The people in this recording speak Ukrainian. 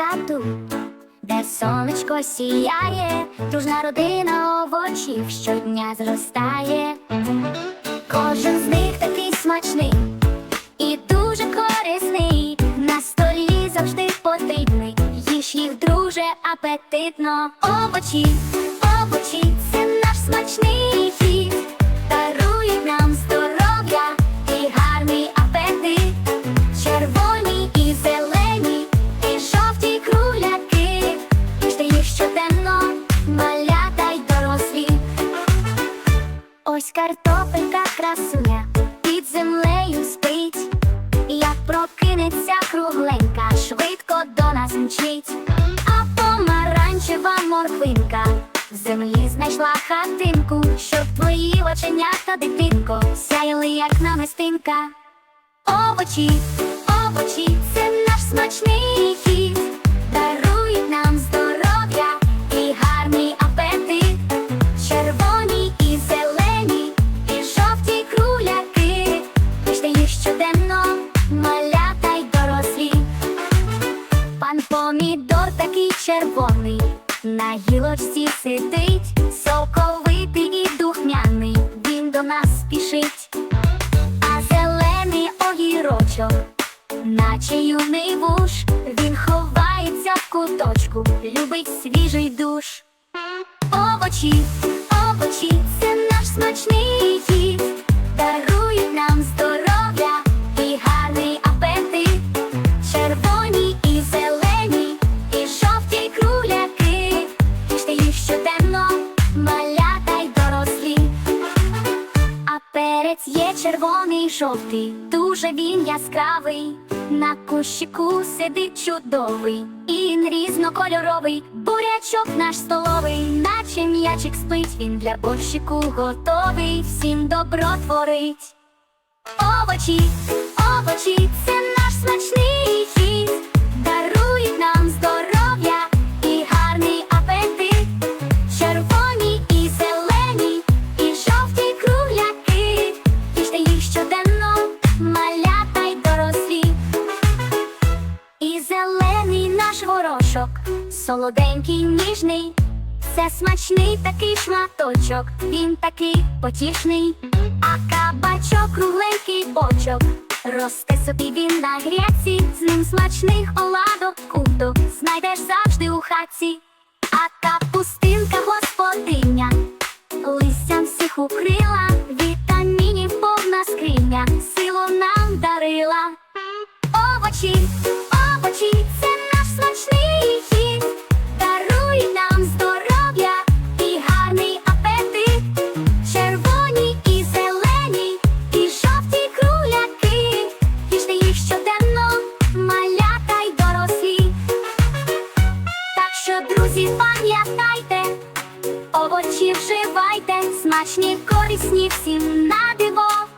саду, де сонечко сіяє, дружна родина овочів щодня зростає. Кожен з них такий смачний і дуже корисний. На столі завжди потрібний. Їж їх, друже, апетитно. Овочі, овочі, це наш смачний хід. Ось картопелька красуня під землею спить, як прокинеться кругленька, швидко до нас мчить, а помаранчева морквинка в землі знайшла хатинку, щоб твої оченята, дитинко, сяяли, як намистинка. Овочі, червоний, на гілочці сидить, соковитий і духмяний, він до нас спішить, а зелений огірочок, наче юний вуш, він ховається в куточку, любить свіжий душ. Овочі, овочі, це наш смачний хід, дарують нам здоров'я перець є червоний, жовтий, дуже він яскравий. На кущику сидить чудовий, і він різнокольоровий, бурячок наш столовий, наче м'ячик спить, він для борщику готовий, всім добро творить. Овочі, овочі, це наш смачний наш солоденький, ніжний, це смачний такий шматочок, він такий потішний, а кабачок кругленький бочок. Росте собі він на гряці, з ним смачних оладок куток знайдеш завжди у хаті, а капустинка господиня, друзі, пам'ятайте, овочі вживайте, смачні, корисні всім на диво.